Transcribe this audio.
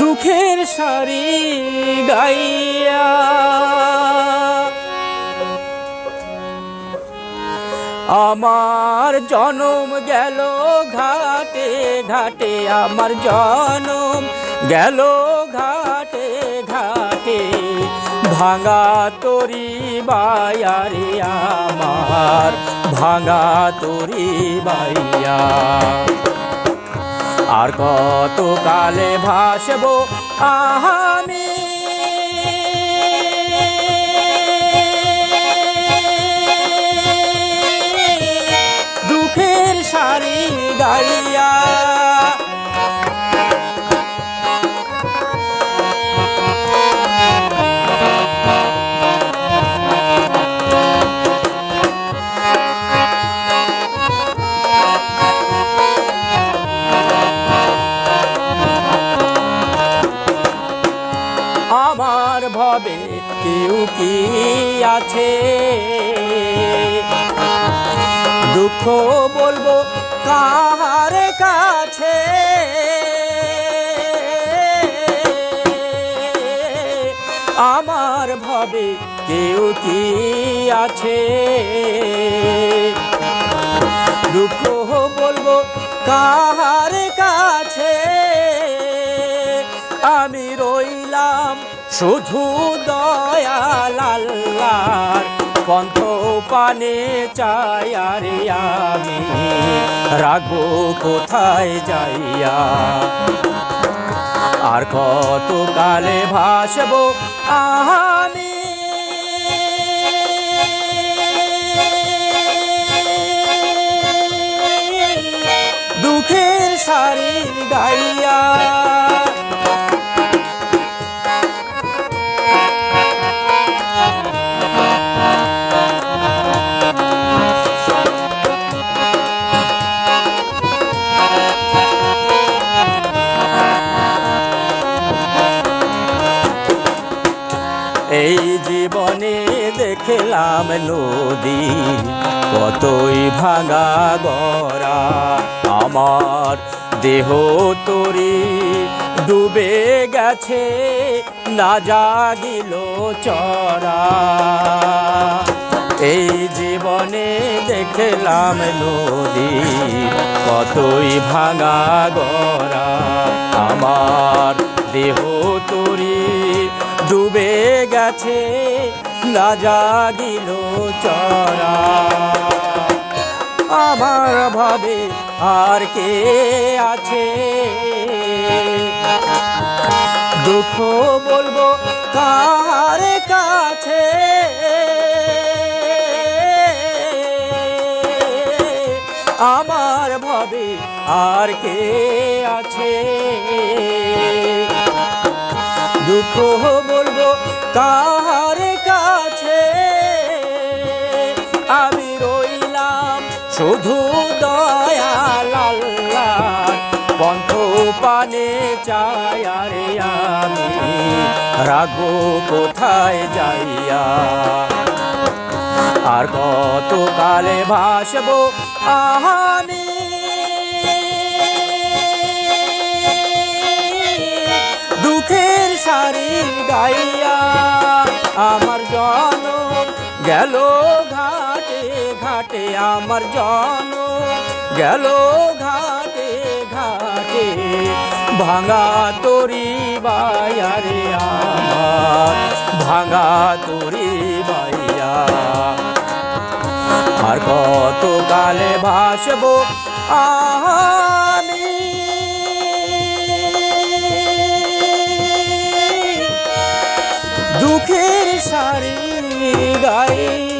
দুঃখের সারি গাইয়া। আমার জনম গেল ঘাটে ঘাটে, আমার জনম গেল ঘাটে ঘাটে। ভাঙা তরি বায়ারে আমার, ভাঙা তরি বাইয়া। আর কত কালে ভাসবো? আমি ভবে কেউ কি আছে? দুঃখ বলব কার কাছে? আমার ভবে কেউ কি আছে? দুঃখ বলব কার কাছে? আমি রইলাম শুধু দয়াল আল্লাহর পন্থ পানে চায়ারে আমি। রাগ কোথায় যাইয়া? আর কত কালে ভাসব আমি এই জীবনে দেখলাম নদী কতই ভাঙা গড়া আমার দেহ তরি ডুবে গেছে, না জাগিল চরা এই জীবনে দেখলাম নদী কতই ভাঙা গড়া আমার দেহ তরি ডুবে গেছে না জাগিল চরা আমার ভাবে আর কে আছে? দুঃখ বলব কার কাছে? আমার ভাবে আর কে আছে? দুঃখ বলব কার কাছে? আমি রইলাম শুধু দয়াল আল্লাহর পন্থ পানে চাই, আরে আমি রাখব কোথায় যাইয়া? আর কত কালে ভাসবো আমি সারি গাইয়া আমার জন গেল ঘাটে ঘাটে, আমার জন গেল ঘাটে ঘাটে। ভাঙা তরি বায়ারে আমার, ভাঙা তরি বাইয়া আর কত কালে ভাসবো আমি সারি গাই